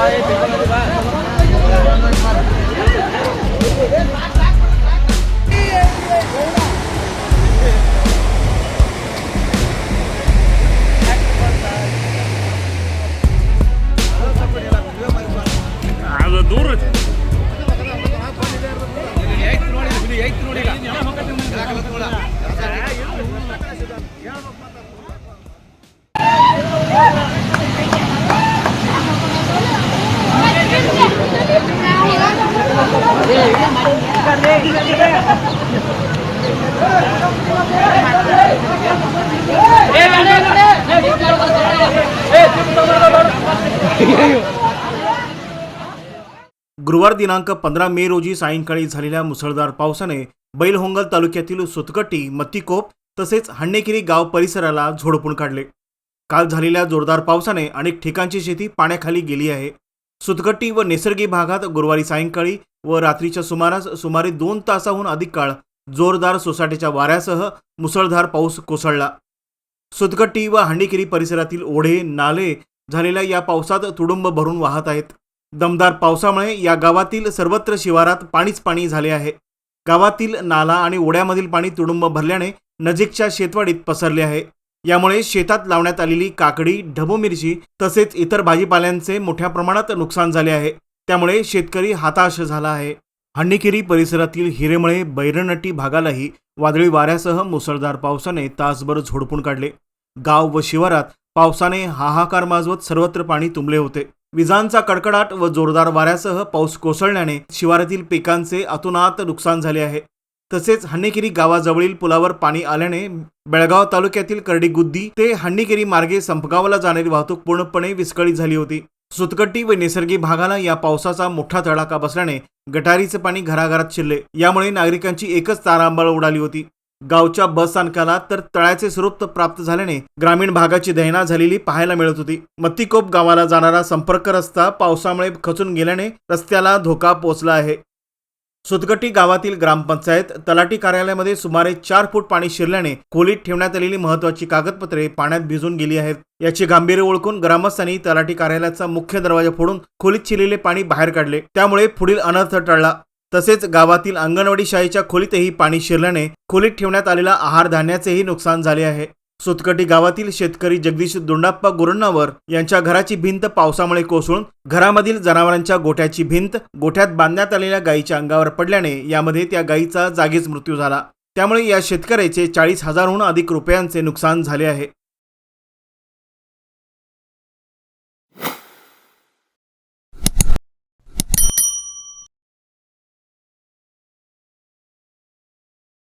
padre, गुरुवार दिनांक पंधरा मे रोजी सायंकाळी झालेल्या मुसळधार पावसाने बैलहोंगल तालुक्यातील सुतकटी मत्तीकोप तसेच हण्णेकिरी गाव परिसराला झोडपून काढले. काल झालेल्या जोरदार पावसाने अनेक ठिकाणची शेती पाण्याखाली गेली आहे. सुतगट्टी व निसर्गी भागात गुरुवारी सायंकाळी व रात्रीच्या सुमारास सुमारे दोन तासाहून अधिक काळ जोरदार सोसाट्याच्या वाऱ्यासह मुसळधार पाऊस कोसळला. सुतगट्टी व हांडीकिरी परिसरातील ओढे नाले झालेल्या या पावसात तुडुंब भरून वाहत आहेत. दमदार पावसामुळे या गावातील सर्वत्र शिवारात पाणीच पाणी झाले आहे. गावातील नाला आणि ओढ्यामधील पाणी तुडुंब भरल्याने नजीकच्या शेतवाडीत पसरले आहे. यामुळे शेतात लावण्यात आलेली काकडी ढबू मिरची तसेच इतर भाजीपाल्यांचे मोठ्या प्रमाणात नुकसान झाले आहे. त्यामुळे शेतकरी हताश झाला आहे. हंडीकेरी परिसरातील हिरेमळे बैरनटी भागालाही वादळी वाऱ्यासह मुसळधार पावसाने तासभर झोडपून काढले. गाव व शिवारात पावसाने हाहाकार माजवत सर्वत्र पाणी तुंबले होते. विजांचा कडकडाट व जोरदार वाऱ्यासह पाऊस कोसळल्याने शिवारातील पिकांचे अतोनात नुकसान झाले आहे. तसेच हन्नीकेरी गावाजवळील पुलावर पाणी आल्याने बेळगाव तालुक्यातील करडीगुद्दी ते हन्नीकेरी मार्गे संपगावला जाणारी वाहतूक पूर्णपणे विस्कळीत झाली होती. सुतकट्टी व निसर्गी भागाला या पावसाचा मोठा तडाखा बसल्याने गटारीचे पाणी घराघरात शिरले. यामुळे नागरिकांची एकच तारांबळ उडाली होती. गावच्या बस स्थानकाला तर तळ्याचे स्वरूप प्राप्त झाल्याने ग्रामीण भागाची दैना झालेली पाहायला मिळत होती. मत्तीकोप गावाला जाणारा संपर्क रस्ता पावसामुळे खचून गेल्याने रस्त्याला धोका पोहोचला आहे. सुदगटी गावातील ग्रामपंचायत तलाठी कार्यालयामध्ये सुमारे चार फूट पाणी शिरल्याने खोलीत ठेवण्यात आलेली महत्वाची कागदपत्रे पाण्यात भिजून गेली आहेत. याचे गांभीर्य ओळखून ग्रामस्थांनी तलाठी कार्यालयाचा मुख्य दरवाजा फोडून खोलीत शिरलेले पाणी बाहेर काढले. त्यामुळे पुढील अनर्थ टळला. तसेच गावातील अंगणवाडी शाळेच्या खोलीतही पाणी शिरल्याने खोलीत ठेवण्यात आलेला आहार धान्याचेही नुकसान झाले आहे. सुतकटी गावातील शेतकरी जगदीश दोंडाप्पा गुरण्णावर यांच्या घराची भिंत पावसामुळे कोसळून घरामधील जनावरांच्या गोठ्याची भिंत गोठ्यात बांधण्यात आलेल्या गायीच्या अंगावर पडल्याने यामध्ये त्या गायीचा जागीच मृत्यू झाला. त्यामुळे या शेतकऱ्याचे चाळीस हजारहून अधिक रुपयांचे नुकसान झाले आहे.